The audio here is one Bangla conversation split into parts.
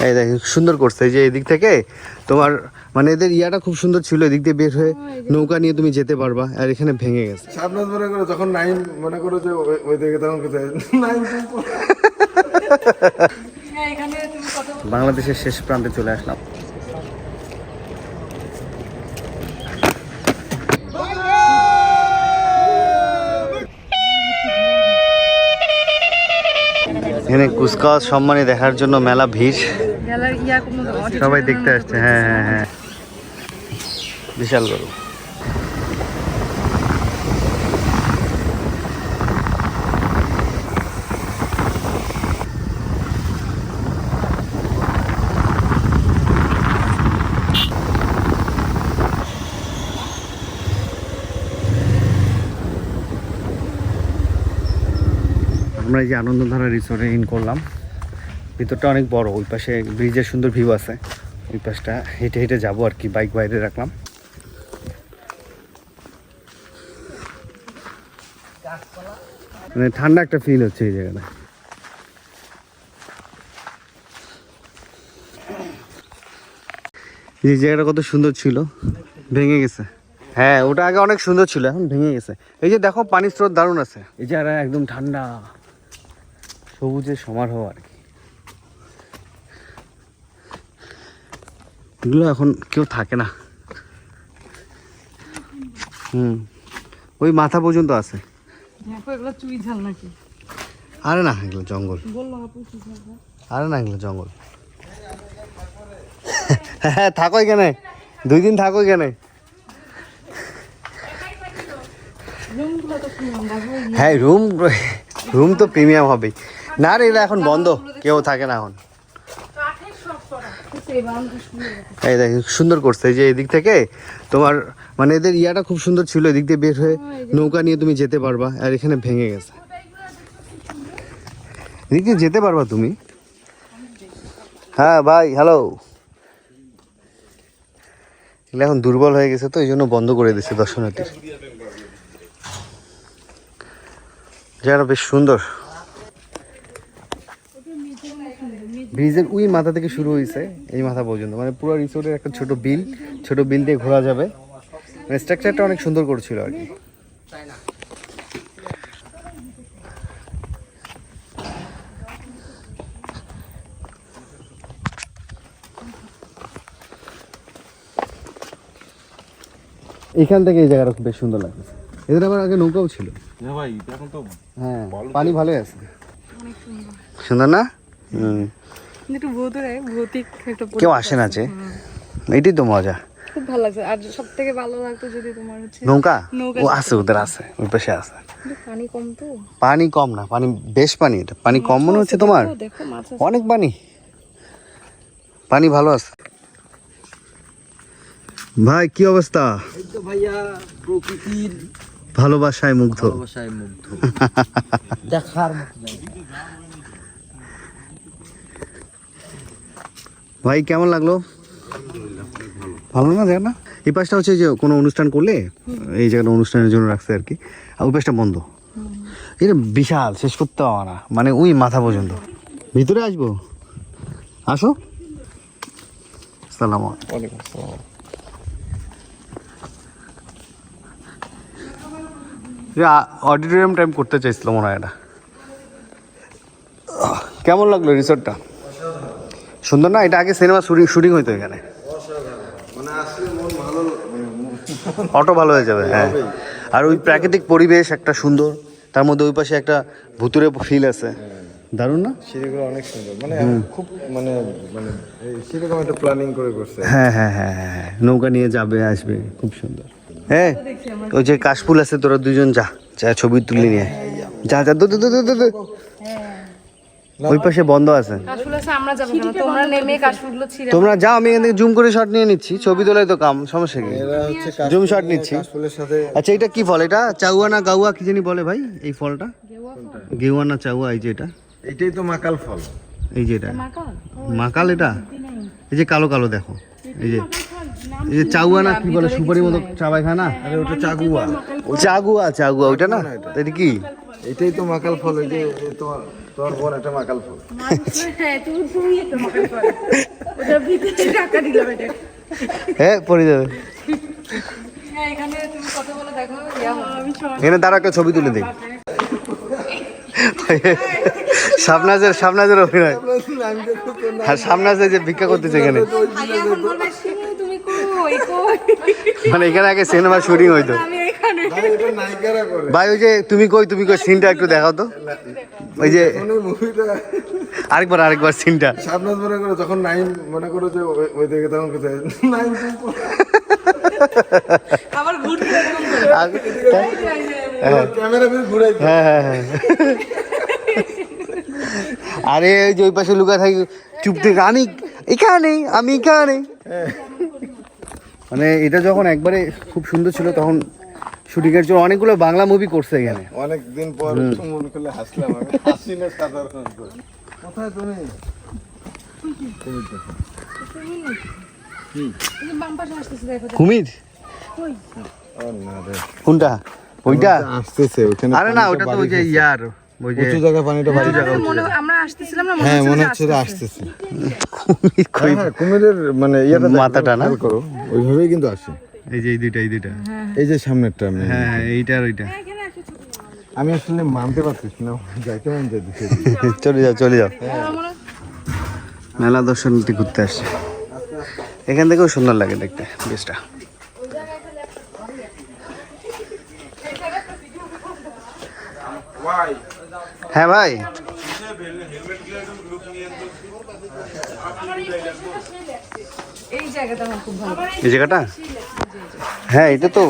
এই দেখ সুন্দর করছে। এই যে এদিক থেকে তোমার মানে এদের ইয়াটা খুব সুন্দর ছিল এদিক দিয়ে বের হয়ে নৌকা নিয়ে তুমি যেতে পারবা আর এখানে ভেঙে গেছে। সাবনাথ মনে করো যখন নাইন মনে করো যে ওই- দিকে তখন কোথায় নাইন হ্যাঁ এখানে তুমি কত বাংলাদেশের শেষ প্রান্তে চলে আসলাম। এখানে কুচকাওয়াজ সম্মানে দেখার জন্য মেলা ভিড়। সবাই দেখতে আসছে হ্যাঁ হ্যাঁ হ্যাঁ। বিশাল গরু। আমরা এই যে আনন্দধারা রিসোর্টে ইন করলাম। ভিতরটা অনেক বড়, ওই পাশে ব্রিজের সুন্দর ভিউ আছে। ওই পাশটা হেঁটে হেঁটে যাব আর কি বাইক বাইরে রাখলাম। মানে ঠান্ডা একটা ফিল হচ্ছে এই জায়গাটা। এই জায়গাটা কত সুন্দর ছিল, ভেঙে গেছে। হ্যাঁ ওটা আগে অনেক সুন্দর ছিল, এখন ভেঙে গেছে। এই যে দেখো, পানির স্রোত দারুণ আছে। এই জায়গাটা একদম ঠান্ডা, সবুজের সমারোহ আর কি। এগুলো এখন কেউ থাকে না। হুম। ওই মাথা পর্যন্ত আছে। আরে না এগুলো জঙ্গল। আরে না এগুলো জঙ্গল। হ্যাঁ থাকো এখানে। দুই দিন থাকো এখানে। হ্যাঁ রুম রুম তো প্রিমিয়াম হবেই। না রে এগুলো এখন বন্ধ। কেউ থাকে না এখন। এই দেখ সুন্দর করছে। এই যে এদিক থেকে তোমার মানে এদের ইয়াটা খুব সুন্দর ছিল এদিক দিয়ে বের হয়ে নৌকা নিয়ে তুমি যেতে পারবা আর এখানে ভেঙে গেছে। এদিক দিয়ে যেতে পারবা তুমি? হ্যাঁ ভাই হ্যালো এগুলো এখন দুর্বল হয়ে গেছে তো এই জন্য বন্ধ করে দিচ্ছে দর্শনার্থীর। জায়গাটা বেশ সুন্দর। ব্রিজের ওই মাথা থেকে শুরু হয়েছে এই মাথা পর্যন্ত। মানে পুরো রিসোর্টের একটা ছোট বিল ছোট বিল দিয়ে ঘোরা যাবে। মানে স্ট্রাকচারটা অনেক সুন্দর করছিল আর কি। এখান থেকে এই জায়গাটা খুব বেশ সুন্দর লাগছে এদের আবার আগে নৌকাও ছিল। হ্যাঁ ভাই এখন তো হ্যাঁ পানি ভালোই আছে। সুন্দর। সুন্দর না? হুম। একটু ভৌতের ভৌতিক একটা কেউ আসে না যে? এটাই তো মজা। খুব ভালো লাগছে। আর সব থেকে ভালো লাগতো যদি তোমার হচ্ছে নৌকা? নৌকা ও আছে ওদের আছে ওই পাশে আছে। পানি কম তো। পানি কম না পানি বেশ পানি এটা। পানি কম মনে হচ্ছে তোমার। দেখো, দেখো মাছ আছে। অনেক পানি। পানি ভালো আছে। ভাই কি অবস্থা? ভাইয়া প্রকৃতির ভালোবাসায় মুগ্ধ। ভালোবাসায় মুগ্ধ। দেখার মতো ভাই কেমন লাগল? ভালো না জায়গা না। এই পাশটা হচ্ছে যে কোনো অনুষ্ঠান করলে এই জায়গাটা অনুষ্ঠানের জন্য রাখছে আর কি। আর ওই পাশটা বন্ধ। এটা বিশাল শেষ করতে পারব না। মানে ওই মাথা পর্যন্ত। ভিতরে আসব? আসো। সালাম অডিটোরিয়াম টাইম করতে চাইছিল মনে হয় এটা। কেমন লাগল রিসোর্টটা সুন্দর না? এটা আগে সিনেমা শুটিং শুটিং হইতো এখানে। মানে মন অটো ভালো হয়ে যাবে হ্যাঁ। আর ওই প্রাকৃতিক পরিবেশ একটা সুন্দর তার মধ্যে ওই পাশে একটা ভুতুরে ফিল আছে। দারুণ না? সিঁড়িগুলো অনেক সুন্দর। মানে খুব মানে মানে এই সেরকম একটা প্ল্যানিং করে করছে। হ্যাঁ হ্যাঁ হ্যাঁ হ্যাঁ হ্যাঁ। নৌকা নিয়ে যাবে আসবে খুব সুন্দর। হ্যাঁ ওই যে কাশফুল আছে তোরা দুজন যা যা ছবি তুলে নিয়ে। যা যা দু দু দু দু, দু, দু। ওই পাশে বন্ধ আছে। আমরা যাব কেন? তোমরা নেমে কাশফুলগুলো ছিঁড়ে তোমরা যাও আমি এখান থেকে জুম করে শট নিয়ে নিচ্ছি ছবি তোলাই তো কাম সমস্যা কি? জুম শট নিচ্ছি। আচ্ছা এটা কি ফল? এটা চাউয়া না গাউয়া কি জানি বলে ভাই এই ফলটা? গেউয়া না চাউয়া এই যে এটা। এটাই তো মাকাল ফল। এই যে এটা। মাকাল? মাকাল এটা এই যে কালো কালো দেখো এই যে। এই যে চাউয়া না কি বলে সুপারি মতো চাবাই খায় না? আরে ওটা চাগুয়া। চাগুয়া চাগুয়া ওইটা না? এটা কি? এটাই তো মাকাল ফল এই যে তোমার তোর বোন একটা মাকাল ফুল। হ্যাঁ হ্যাঁ পড়ে যাবে। হ্যাঁ এখানে তুমি কথা বলে দেখো হবে। আমি সব এখানে দাঁড়া একটা ছবি তুলে দিই। সামনাজের সামনাজের অভিনয়। আর সামনাজে যে ভিক্ষা করতেছে এখানে। ভাইয়া এখন বলবে শিমু তুমি কই কই মানে এখানে আগে সিনেমা শুটিং হইতো। ভাই ওই যে তুমি কই তুমি কই সিনটা একটু দেখাও তো। ওই যে মুভিটা আরেকবার আরেকবার সিনটা সাবনাজ মনে করো যখন নাইন মনে করো যে ওই- দিকে তখন কোথায়? নাইন আবার ঘুরতে এরকম ক্যামেরা ফির ঘুরাই হ্যাঁ হ্যাঁ হ্যাঁ। আরে ওই যে ওই পাশে লুকা থাকি চুপ থেকে আমি এখানে আমি এখানে মানে এটা যখন একবারে খুব সুন্দর ছিল তখন শুটিং এর জন্য অনেকগুলো বাংলা মুভি করছে এখানে। অনেক দিন পর মন করলে হাসলাম আমি। হাসি না সাধারণত কোথায় তুমি? এই যে বাম পাশে আসতেছে দেখো কুমির ও না রে। কোনটা? ওইটা? আসতেছে ওখানে আরে না ওটা তো ওই যে ইয়ার উঁচু জায়গা পানিটা বাড়ি মনে আমরা আসতেছিলাম না হ্যাঁ মনে হচ্ছে আসতেছে। কুমির কই? হ্যাঁ কুমিরের মানে ইয়েটা মাথাটা না? করো ওইভাবেই কিন্তু আসে। এই যে এই দুইটা এই দুইটা। এই যে সামনেরটা আমি হ্যাঁ হ্যাঁ এইটা আর ওইটা। আমি আসলে মানতে পারতেছি না যাইতে মন যাইতেছে চলে যাও চলে যাও। মেলা দর্শনার্থী ঘুরতে আসছে। এখান থেকেও সুন্দর লাগে দেখতে বেশটা। হ্যাঁ ভাই। এই জায়গাটা আমার খুব ভালো এই জায়গাটা হ্যাঁ এটা তো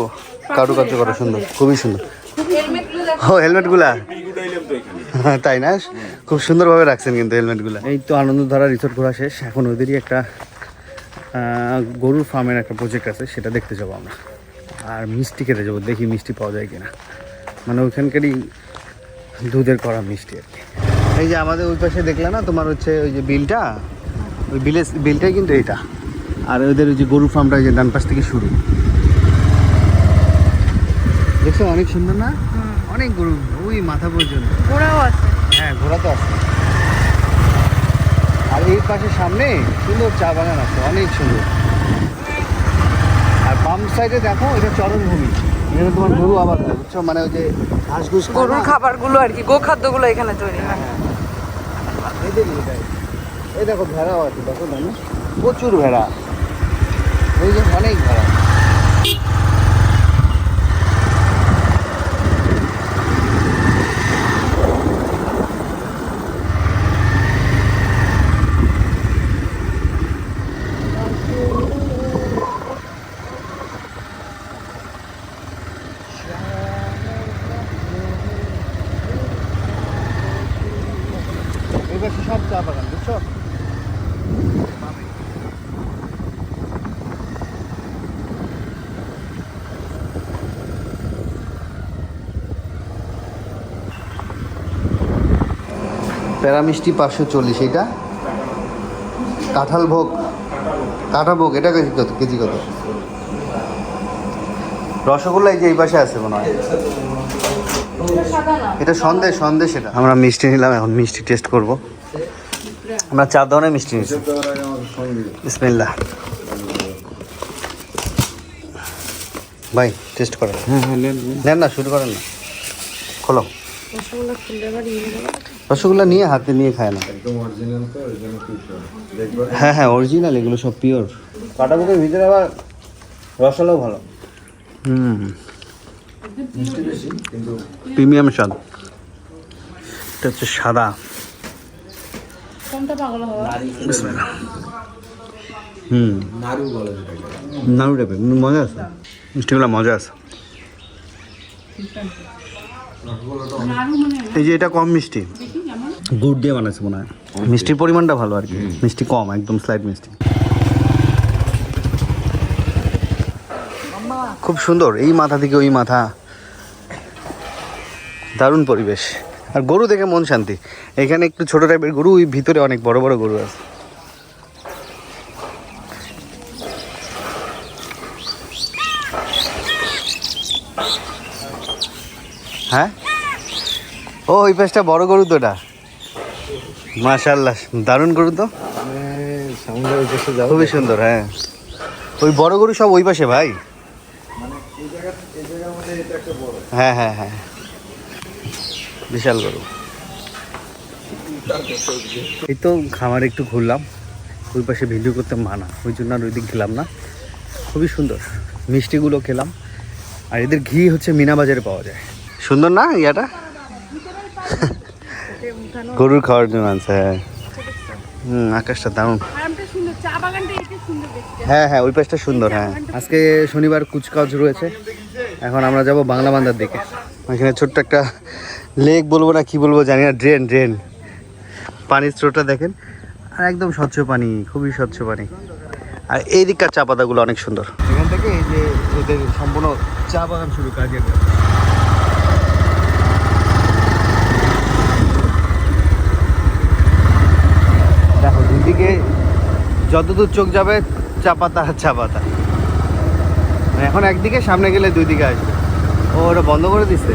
কারুকার্য করা সুন্দর খুবই সুন্দর। ও হেলমেটগুলা? হ্যাঁ, তাই না? খুব সুন্দরভাবে রাখছেন কিন্তু হেলমেটগুলা। এই তো আনন্দধারা রিসোর্ট ঘোরা শেষ। এখন ওদেরই একটা গরুর ফার্মের একটা প্রজেক্ট আছে সেটা দেখতে যাব আমরা। আর মিষ্টি খেতে যাব দেখি মিষ্টি পাওয়া যায় কিনা। মানে ওইখানকারই দুধের করা মিষ্টি আর কি। এই যে আমাদের ওই পাশে দেখলে না তোমার হচ্ছে ওই যে বিলটা? ওই বিলের বিলটাই কিন্তু এটা আর ওদের ওই যে গরুর ফার্মটা ওই যে ডান পাশ থেকে শুরু। দেখছ অনেক সুন্দর না? অনেক গরু ওই মাথা পর্যন্ত। ঘোড়াও আছে। হ্যাঁ ঘোড়া তো আছে। আর এই পাশে সামনে সুন্দর চা বাগান আছে অনেক সুন্দর। আর বাম সাইডে দেখো এটা চরণভূমি। এখানে তোমার গরু আবার হয়, বুঝছ? মানে ওই যে ঘাস খায় গরুর খাবারগুলো আর কি গোখাদ্যগুলো এখানে তৈরি হয় এই দেখি এটাই। এই দেখো ভেড়াও আছে দেখো। প্রচুর ভেড়া। এই যে অনেক ভেড়া। এই সব চা বাগান, বুঝছ? প্যারা মিষ্টি পাঁচশো চল্লিশ, এইটা? কাঁঠাল ভোগ কাঁঠাল ভোগ এটা কেজি কত? কেজি কত? রসগোল্লা এই যে এই পাশে আছে মনে হয়। এটা সন্দেশ সন্দেশ এটা। আমরা মিষ্টি নিলাম এখন মিষ্টি টেস্ট করব। আমরা চার ধরনের মিষ্টি নিচ্ছি বিসমিল্লাহ। ভাই টেস্ট করেন। হ্যাঁ হ্যাঁ নেন না শুরু করেন না। খোলো। রসগোল্লা ইয়ে নিয়ে হাতে নিয়ে খায় না। একদম অরিজিনাল তো ওই জন্য খুব দেখব হ্যাঁ হ্যাঁ অরিজিনাল এগুলো সব পিওর কাটা বুকের ভিতরে আবার রসালাও ভালো। হুম। প্রিমিয়াম স্বাদ এটা হচ্ছে সাদা। হুম। নাড়ু টাইপের। মজা আছে। মিষ্টিগুলো মজা আছে। এই যে এটা কম মিষ্টি। গুড় দিয়ে বানাচ্ছে মনে হয়। মিষ্টির পরিমাণটা ভালো আর কি। মিষ্টি কম একদম স্লাইট মিষ্টি। খুব সুন্দর। এই মাথা থেকে ওই মাথা। দারুণ পরিবেশ। আর গরু দেখে মন শান্তি। এখানে একটু ছোট টাইপের গরু, ওই ভিতরে অনেক বড় বড় গরু আছে। হ্যাঁ? ও, ওই পাশটা বড় গরু তো ওটা মাশাল্লাহ দারুণ গরু তো। খুবই সুন্দর হ্যাঁ। ওই বড় গরু সব ওই পাশে ভাই? এটা হ্যাঁ হ্যাঁ হ্যাঁ। বিশাল গরু। এই তো খামার একটু ঘুরলাম ওই পাশে ভিডিও করতে মানা ওই জন্য আর ওই দিক গেলাম না। খুবই সুন্দর মিষ্টিগুলো খেলাম আর এদের ঘি হচ্ছে মিনা বাজারে পাওয়া যায়। সুন্দর না ইয়াটা? গরুর খাওয়ার জন্য আনছে হ্যাঁ। হুম আকাশটা দারুণ। ফার্মটা সুন্দর চা বাগানটা এটা সুন্দর দেখতে। হ্যাঁ হ্যাঁ ওই পাশটা সুন্দর হ্যাঁ। আজকে শনিবার কুচকাওয়াজ রয়েছে এখন আমরা যাব বাংলা বান্দার দিকে। এখানে ছোট্ট একটা লেক বলব না, কি বলব জানি না, ড্রেন ড্রেন। পানির স্রোতটা দেখেন, আর একদম স্বচ্ছ পানি, খুবই স্বচ্ছ পানি। আর এই দিককার চা পাতাগুলো অনেক সুন্দর। এখান থেকে এই যে এদের সম্পূর্ণ চা বাগান শুরু, কাজের দেখো, দুদিকে যতদূর চোখ যাবে, চা পাতা আর চা পাতা। মানে এখন একদিকে, সামনে গেলে দুই দিকে আসবে। ও, ওটা বন্ধ করে দিচ্ছে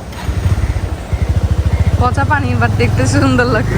পচা পানি বাট দেখতে সুন্দর লাগে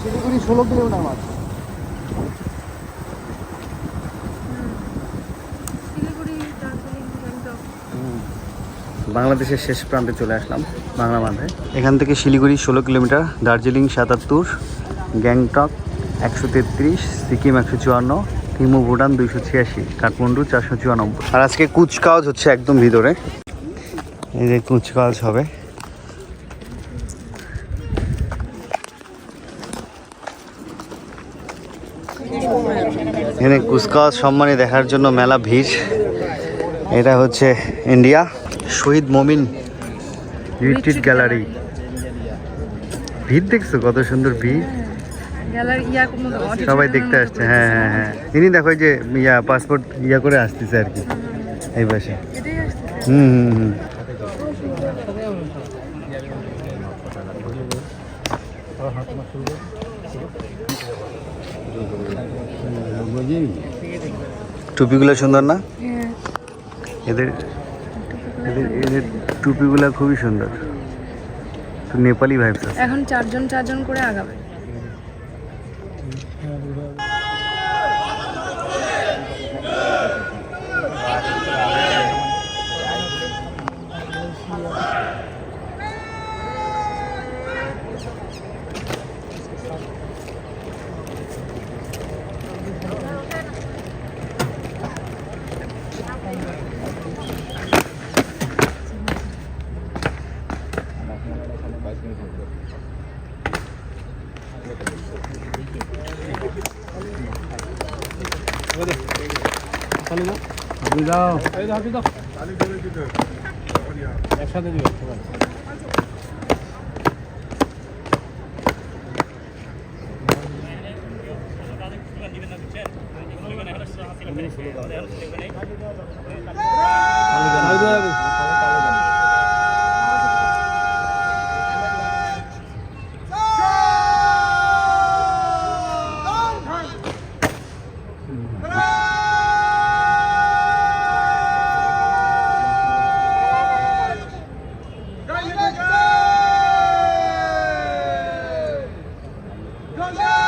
শিলিগুড়ি ষোলো কিলোমিটার মাছ শিলিগুড়ি দার্জিলিং গ্যাংটক বাংলাদেশের শেষ প্রান্তে চলে আসলাম বাংলা বাঁধে এখান থেকে শিলিগুড়ি ষোলো কিলোমিটার দার্জিলিং সাতাত্তর গ্যাংটক একশো তেত্রিশ সিকিম একশো চুয়ান্ন থিমু ভুটান দুইশো ছিয়াশি কাঠমান্ডু চারশো চুয়ানব্বই। আর আজকে কুচকাওয়াজ হচ্ছে একদম ভিতরে। এই যে কুচকাওয়াজ হবে। এখানে কুচকাওয়াজ সম্মানে দেখার জন্য মেলা ভিড়। এটা হচ্ছে ইন্ডিয়া। শহীদ মমিন রিট্রিট গ্যালারি। ভিড় দেখছ? কত সুন্দর ভিড়। সবাই দেখতে আসছে। হ্যাঁ হ্যাঁ হ্যাঁ। তিনি দেখো যে ইয়া পাসপোর্ট ইয়া করে আসতেছে আর কি। এই পাশে। হুম হুম হুম। টুপিগুলো সুন্দর না? হ্যাঁ। এদের এদের এদের টুপিগুলো খুবই সুন্দর। নেপালি ভাইবস এখন চারজন চারজন করে আগাবে। একসাথে দিবে Go, go!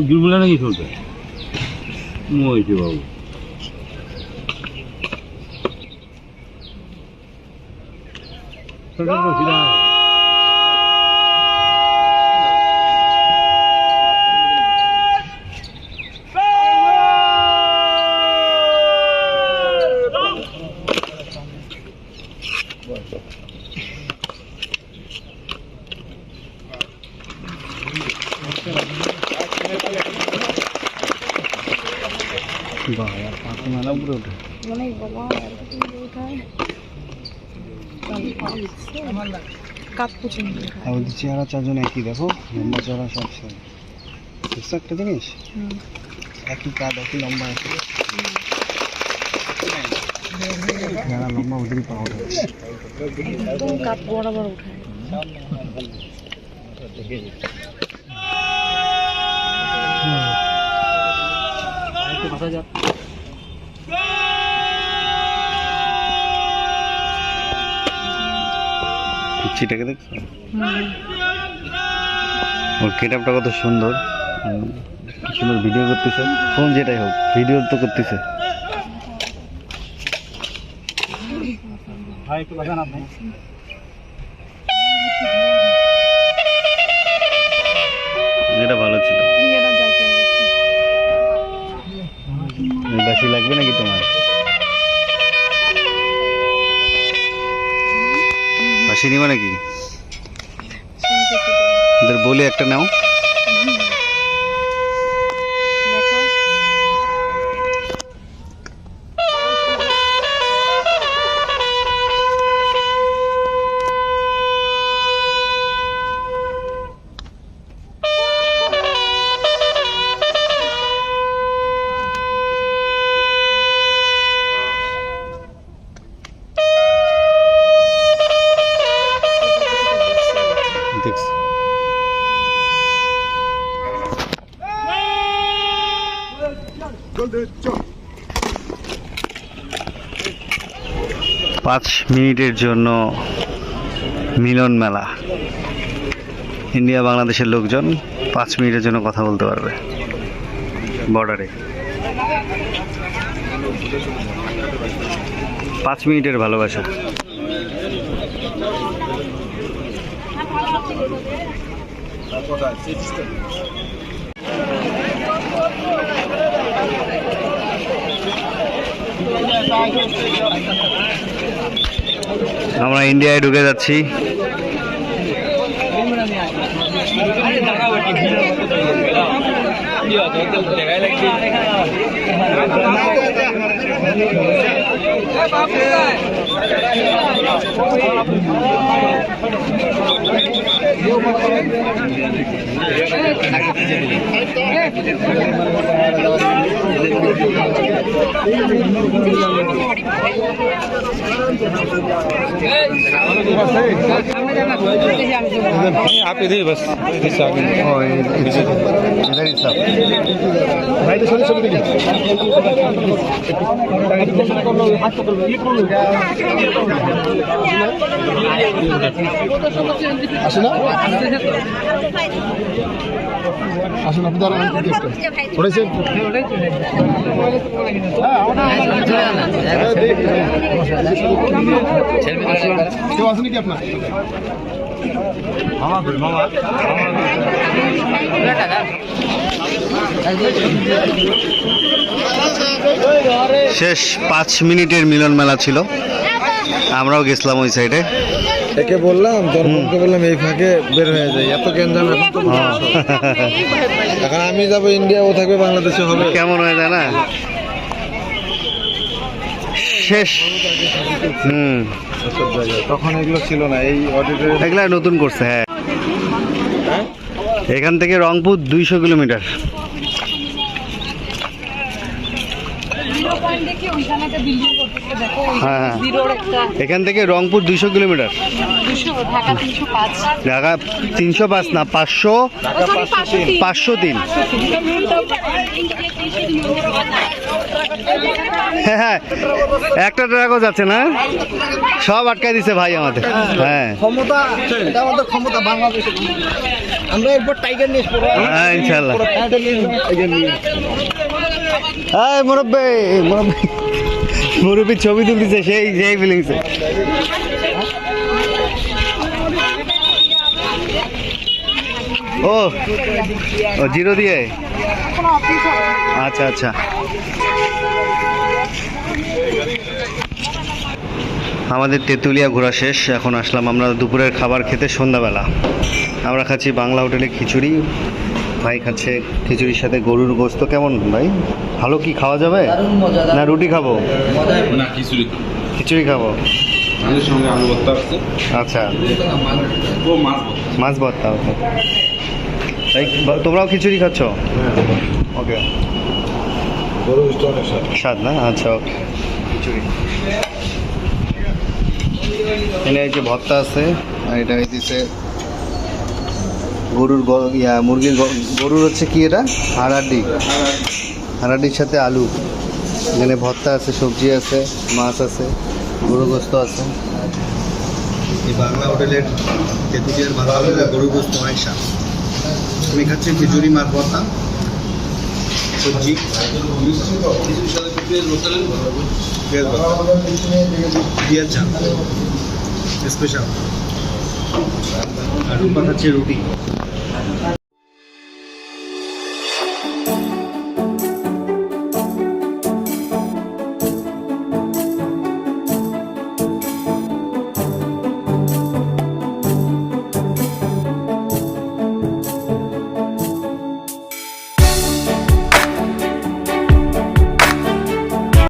জুলবুলা নাকি চলতে মরেছে বাবু বাবা আর ওদের চেহারা চারজন একই দেখো? লম্বা চেহারা সব দেখছ একটা জিনিস? একই কাজ একই লম্বা একই যারা লম্বা ওদেরই পাওয়া যাচ্ছে একদম কাপ বরাবর উঠায় পিচ্ছিটাকে দেখছ ওর কেটআপটা কত সুন্দর। সুন্দর ভিডিও করতেছে। ফোন যেটাই হোক ভিডিও তো করতেছে। যেটা ভালো ছিল। বেশি লাগবে নাকি তোমার? বাসি নিবা নাকি বলে একটা নাও। পাঁচ মিনিটের জন্য মিলন মেলা। ইন্ডিয়া, বাংলাদেশের লোকজন পাঁচ মিনিটের জন্য কথা বলতে পারবে। বর্ডারে পাঁচ মিনিটের ভালোবাসা। আমরা ইন্ডিয়ায় ঢুকে যাচ্ছি। आप इधर ही बस इधर से आगे ও এই- এই- এটাই সব আসুন আপনি দাঁড়ান উঠেছেন কেউ আসেনি কি আপনার? শেষ পাঁচ মিনিটের মিলন মেলা ছিল। আমরাও গেছিলাম ওই সাইডে একে বললাম তোর বোনকে বললাম এই ফাঁকে বের হয়ে যায় এত গ্যাঞ্জাম এখন তো এখন আমি যাব ইন্ডিয়া ও থাকবে বাংলাদেশে হবে। কেমন হয়ে যায় না? শেষ। হুম। তখন এগুলো ছিল না এই অডিটোরিয়াম এগুলা নতুন করছে হ্যাঁ। এখান থেকে রংপুর দুইশো কিলোমিটার। হ্যাঁ হ্যাঁ এখান থেকে রংপুর দুইশো কিলোমিটার। ঢাকা তিনশো পাঁচ না পাঁচশো পাঁচশো তিন। হ্যাঁ হ্যাঁ একটা ট্রাকও যাচ্ছে না? সব আটকাই দিছে ভাই আমাদের। হ্যাঁ। ক্ষমতা এটা আমাদের ক্ষমতা বাংলাদেশে আমরা এরপর টাইগার নিয়ে হ্যাঁ ইনশাল্লাহ হ্যাঁ মুরব্বী মুরব্বী। মুরব্বী ছবি তুলতেছে, সেই সেই ফিলিংসে ও ও, জিরো দিয়ে? আচ্ছা আচ্ছা। আমাদের তেঁতুলিয়া ঘোরা শেষ, এখন আসলাম আমরা দুপুরের খাবার খেতে সন্ধ্যাবেলা। আমরা খাচ্ছি বাংলা হোটেলে খিচুড়ি ভাই খাচ্ছে খিচুড়ির সাথে গরুর গোস্ত কেমন ভাই? ভালো কি খাওয়া যাবে? না রুটি খাব? না খিচুড়ি খিচুড়ি খাব? আমাদের সঙ্গে আলু ভর্তা আচ্ছা। ও মাছ ভর্তা। মাছ ভর্তা ওকে। তাই তোমরাও খিচুড়ি খাচ্ছ? ওকে। মিষ্টি অনেক স্বাদ। না? আচ্ছা ওকে। খিচুড়ি। এখানে এই যে ভর্তা আছে আর এটা হইতেছে গরুর ইয়া, মুরগির গরুর হচ্ছে কি এটা? হাড়াড্ডি হাড়াড্ডির সাথে আলু। এখানে ভর্তা আছে, সবজি আছে, মাছ আছে গরু গোস্ত আছে। এই বাংলা হোটেলের তেঁতুলিয়ার বাংলা হোটেলের গরু গোস্ত স্বাদ তুমি খাচ্ছি খিচুড়ি, মাছ, ভর্তা, সবজি। পেঁয়াজ ভর্তা স্পেশাল। আর রূপা রুটি।